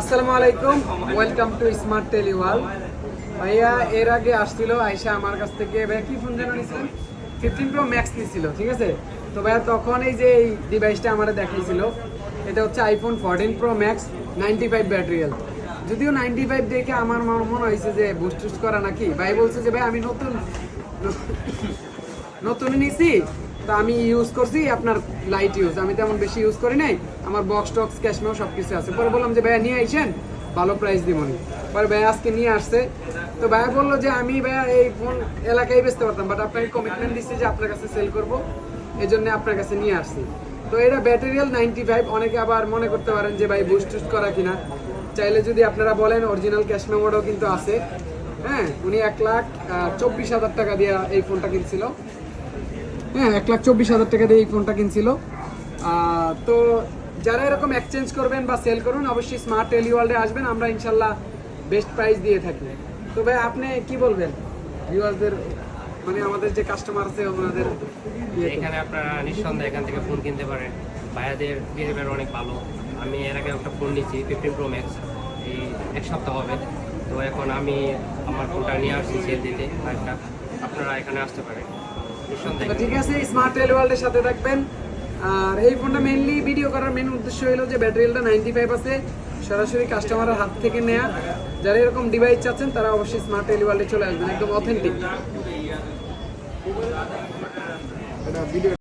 আসসালামু আলাইকুম। Welcome to smart টেলিওয়াল ভাইয়া, এর আগে আসছিল আয়সা আমার কাছ থেকে, ভাইয়া, কি ফোন যেন নিয়েছিলেন ফিফটিন প্রো ম্যাক্স নিয়েছিল ঠিক আছে? তো ভাইয়া, তখন এই যে এই ডিভাইসটা আমার দেখাইছিল এটা হচ্ছে iPhone fourteen pro max ninety five battery health যদিও নাইনটি ফাইভ দেখে আমার মনে মনে হয়েছে যে বুস্ট করা নাকি, ভাই বলছে যে, ভাই, আমি নতুন নতুন নিছি। তো আমি ইউজ করছি আপনার লাইট ইউজ আমি তেমন বেশি ইউজ করি নাই। আমার বক্স টক্স ক্যাশমেও সব কিছু আছে। পরে বললাম যে, ভাইয়া, নিয়ে আইসেন? ভালো প্রাইস দিবনি পরে ভাইয়া আজকে নিয়ে আসছে। তো ভাইয়া বলল যে, আমি ভাইয়া এই ফোন এলাকায় বেচতে পারতাম বাট আপনাকে কমিটমেন্ট দিচ্ছি যে, আপনার কাছে সেল করব। এই জন্য আপনার কাছে নিয়ে আসছি। তো এটা ব্যাটারিয়াল নাইনটি ফাইভ অনেকে আবার মনে করতে পারেন যে, ভাই বুস্ট টুস্ট করা কিনা? চাইলে যদি আপনারা বলেন অরিজিনাল ক্যাশ মেমোটাও কিন্তু আছে। হ্যাঁ উনি এক লাখ চব্বিশ হাজার টাকা দিয়ে এই ফোনটা কিনছিল। হ্যাঁ এক লাখ চব্বিশ হাজার টাকা দিয়ে এই ফোনটা কিনছিল। তো যারা এরকম এক্সচেঞ্জ করবেন বা সেল করুন অবশ্যই স্মার্ট টেলিওয়ার্ল্ডে আসবেন, আমরা ইনশাল্লাহ বেস্ট প্রাইস দিয়ে থাকি। তো ভাই, আপনি কি বলবেন? ভিউয়ারদের মানে আমাদের যে কাস্টমার আছে, ওনাদের এখানে আপনারা নিঃসন্দেহে এখান থেকে ফোন কিনতে পারেন। ভাইয়াদের বিহেভিয়ার অনেক ভালো। আমি এর আগে একটা ফোন নিয়েছি ফিফটিন প্রো ম্যাক্স এই এক সপ্তাহ হবে। তো এখন আমি আমার ফোনটা নিয়ে আসছি সেল দিতে একটা আপনারা এখানে আসতে পারেন। ঠিক আছে স্মার্ট টেলিওয়ার্ল্ডের সাথে থাকবেন। আর এই ফোনটা মেনলি ভিডিও করার মেন উদ্দেশ্য হলো যে ব্যাটারিটা নাইনটি ফাইভ আছে। সরাসরি কাস্টমারের হাত থেকে নেয়া। যারা এরকম ডিভাইস চাচ্ছেন, তারা অবশ্যই স্মার্ট টেলিওয়ার্ল্ডে চলে আসবেন, একদম অথেন্টিক